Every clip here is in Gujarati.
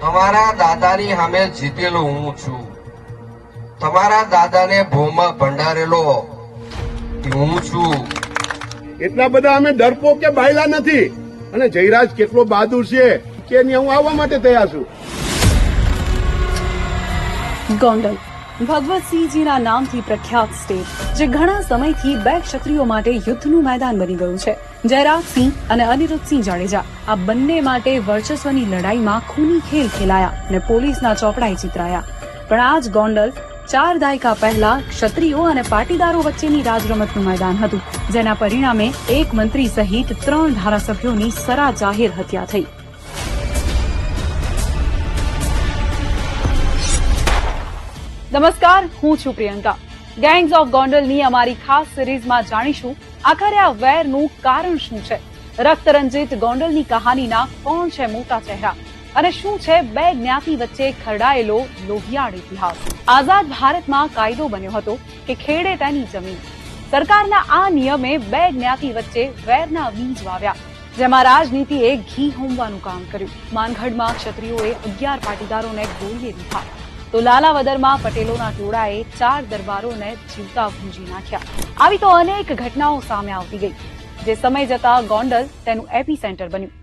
તમારા દાદાની સામે જીતેલો હું છું. તમારા દાદાને ભોમાં ભંડારેલો હું છું. એટલા બધા અમે ડરપો કે બાયલા નથી. અને જયરાજ કેટલો બહાદુર છે કે હું આવવા માટે તૈયાર છું. ગોંડલ. ભગવતસિંહજીના નામથી પ્રખ્યાત સ્ટેટ જે ઘણા સમયથી બે ક્ષત્રિયો માટે યુદ્ધનું મેદાન બની ગયું છે. જયરાજસિંહ અને અનિરુદ્ધસિંહ જાડેજા આ બંને માટે વર્ચસ્વની લડાઈમાં ખૂની ખેલ ખેલાયા અને પોલીસના ચોપડાએ ચિતરાયા પણ આ જ ગોંડલ, ચાર દાયકા પહેલા ક્ષત્રિયો અને પાટીદારો વચ્ચેની રાજરમતનું મેદાન હતું, જેના પરિણામે એક મંત્રી સહિત ત્રણ ધારાસભ્યોની સરા જાહેર હત્યા થઈ. નમસ્કાર, હું છું પ્રિયંકા. ગેંગ્સ ઓફ ગોંડલની અમારી ખાસ સિરીઝમાં જાણીશું, આખરે આ વેરનું કારણ શું છે? રક્તરંજિત ગોંડલની કહાનીના કોણ છે મોટા ચહેરા? અને શું છે બે જ્ઞાતિ વચ્ચે ખરડાયેલો લોહિયાળ ઇતિહાસ? આઝાદ ભારતમાં કાયદો બન્યો હતો કે ખેડે તેની જમીન. સરકારના આ નિયમે બે જ્ઞાતિ વચ્ચે વેરના બીજ વાવ્યા. જેમાં રાજનીતિએ ઘી હોમવાનું કામ કર્યું. માનગઢમાં ક્ષત્રિયોએ અગિયાર પાટીદારોને ગોળીએ દીધા. તો લાલાવદરમાં પટેલોના ટોળાએ ચાર દરબારોને જીવતા ભૂંજી નાખ્યા. આવી તો અનેક ઘટનાઓ સામે આવતી ગઈ, જે સમય જતા ગોંડલ તેનું એપી સેન્ટર બન્યું.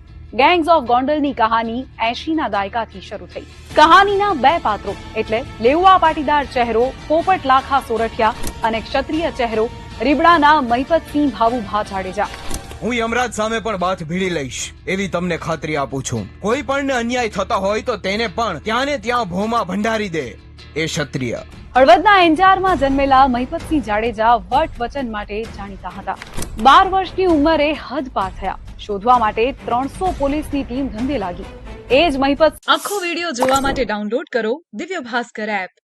ગેંગ્સ ઓફ ગોંડલની કહાની એશીના દાયકાથી શરૂ થઈ. કહાનીના બે પાત્રો, એટલે લેઉવા પાટીદાર ચહેરો પોપટ લાખા સોરઠિયા અને ક્ષત્રિય ચહેરો રીબડાના મહિપતસિંહ ભાવુભા જાડેજા હું યમરાજ સામે પણ બાથ ભીડી લઈશ એવી તમને ખાતરી આપું છું. કોઈ પણ અન્યાય થતા હોય તો તેને પણ ત્યાં ને ત્યાં ભોમાં ભંડારી દે એ ક્ષત્રિય. હળવદના એન્જારમાં જન્મેલા મહિપતસિંહ જાડેજા વટ વચન માટે જાણીતા હતા. બાર વર્ષની ઉંમરે હદ પાર થયા. શોધવા માટે ત્રણસો પોલીસની ટીમ ધંધે લાગી. એ જ મહિપત આખો વીડિયો જોવા માટે ડાઉનલોડ કરો દિવ્ય ભાસ્કર એપ.